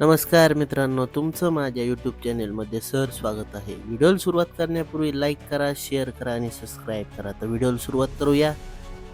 नमस्कार मित्रांनो तुमचं माझ्या यूट्यूब चॅनेलमध्ये सर स्वागत आहे. व्हिडिओला सुरुवात करण्यापूर्वी लाईक करा शेअर करा आणि सबस्क्राईब करा. तर व्हिडिओला सुरुवात करूया.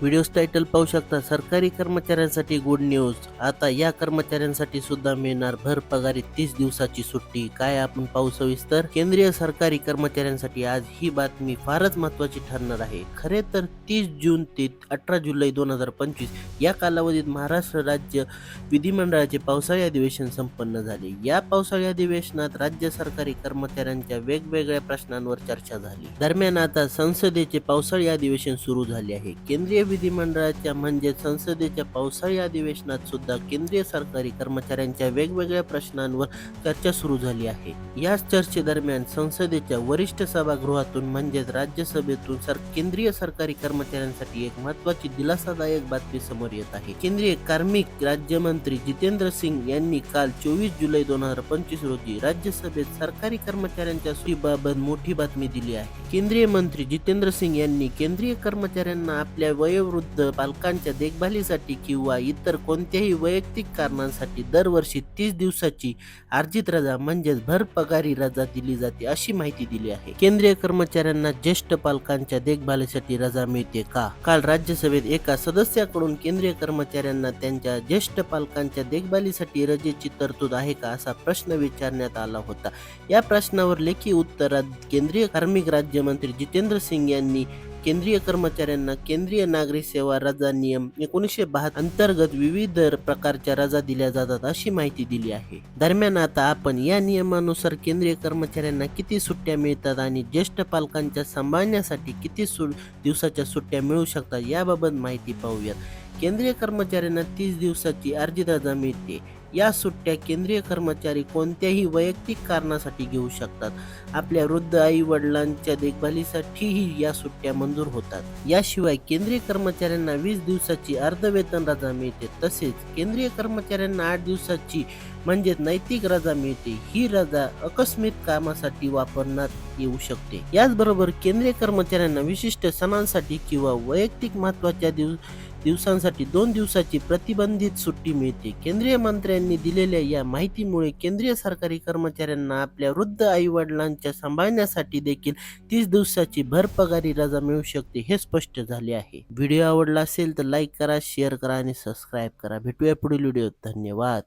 व्हिडिओज टायटल पाहू शकता. सरकारी कर्मचाऱ्यांसाठी गुड न्यूज आता या कर्मचाऱ्यांसाठी सुद्धा मिळणार भर पगारी तीस दिवसाची सुट्टी. काय आपण पाहू सविस्तर? केंद्रीय सरकारी कर्मचाऱ्यांसाठी आज ही बातमी फारच महत्वाची ठरणार आहे. खरे तर तीस जून ते अठरा जुलै दोन हजार पंचवीस या कालावधीत महाराष्ट्र राज्य विधिमंडळाचे पावसाळी अधिवेशन संपन्न झाले. या पावसाळी अधिवेशनात राज्य सरकारी कर्मचाऱ्यांच्या वेगवेगळ्या प्रश्नांवर चर्चा झाली. दरम्यान आता संसदेचे पावसाळी अधिवेशन सुरू झाले आहे. केंद्रीय विधिमंडळाच्या म्हणजे संसदेच्या पावसाळी अधिवेशनात सुद्धा केंद्रीय सरकारी कर्मचाऱ्यांच्या वेगवेगळ्या प्रश्नांवर चर्चा सुरू झाली आहे. याच चर्चेदरम्यान संसदेच्या वरिष्ठ सभागृहातून म्हणजेच राज्यसभेतून सर केंद्रीय सरकारी कर्मचाऱ्यांसाठी एक महत्वाची दिलासादायक बातमी समोर येत आहे. केंद्रीय कार्मिक राज्यमंत्री जितेंद्र सिंग यांनी काल चोवीस जुलै दोन हजार पंचवीस रोजी राज्यसभेत सरकारी कर्मचाऱ्यांच्या सुट्टीबाबत मोठी बातमी दिली आहे. केंद्रीय मंत्री जितेंद्र सिंग यांनी केंद्रीय कर्मचाऱ्यांना आपल्या वय वयोवृद्ध पालकांच्या देखभालीसाठी किंवा इतर कोणत्याही वैयक्तिक कारणांसाठी दरवर्षी तीस दिवसाची अर्जित रजा म्हणजेच भर पगारी रजा दिली जाते अशी माहिती दिली आहे. केंद्रीय कर्मचाऱ्यांना ज्येष्ठ पालकांच्या देखभालीसाठी रजा मिळते का? काल राज्यसभेत एका सदस्याकडून केंद्रीय कर्मचाऱ्यांना त्यांच्या ज्येष्ठ पालकांच्या देखभालीसाठी रजेची तरतूद आहे का असा प्रश्न विचारण्यात आला होता. या प्रश्नावर लेखी उत्तरात केंद्रीय कार्मिक राज्यमंत्री जितेंद्र सिंग यांनी केंद्रीय कर्मचाऱ्यांना केंद्रीय नागरिक सेवा रजा नियम एकोणीसशे बहात्तर अंतर्गत विविध प्रकारच्या रजा दिल्या जातात अशी माहिती दिली आहे. दरम्यान आता आपण या नियमानुसार केंद्रीय कर्मचाऱ्यांना किती सुट्ट्या मिळतात आणि ज्येष्ठ पालकांच्या सांभाळण्यासाठी किती सु दिवसाच्या सुट्ट्या मिळू शकतात याबाबत माहिती पाहूयात. केंद्रीय कर्मचाऱ्यांना तीस दिवसाची अर्जित रजा मिळते. या सुट्ट्या केंद्रीय कर्मचारी कोणत्याही वैयक्तिक कारणासाठी घेऊ शकतात. आपल्या वृद्ध आई वडिलांच्या देखभालीसाठीही या सुट्ट्या मंजूर होतात. याशिवाय केंद्रीय कर्मचाऱ्यांना वीस दिवसाची अर्धवेतन रजा मिळते. तसेच केंद्रीय कर्मचाऱ्यांना आठ दिवसाची म्हणजे नैतिक रजा मिळते. ही रजा आकस्मिक कामासाठी वापरण्यात येऊ शकते. याचबरोबर केंद्रीय कर्मचाऱ्यांना विशिष्ट सणांसाठी किंवा वैयक्तिक महत्त्वाच्या दिवस दिवसांसाठी दोन दिवसाची प्रतिबंधित सुट्टी मिळते. केंद्रीय मंत्र्यांनी दिलेल्या या माहितीमुळे केंद्रीय सरकारी कर्मचाऱ्यांना आपल्या वृद्ध आई वडिलांच्या सांभाळण्यासाठी देखील तीस दिवसाची भरपगारी रजा मिळू शकते हे स्पष्ट झाले आहे. व्हिडिओ आवडला असेल तर लाईक करा शेअर करा आणि सबस्क्राईब करा. भेटूया पुढील व्हिडिओत. धन्यवाद.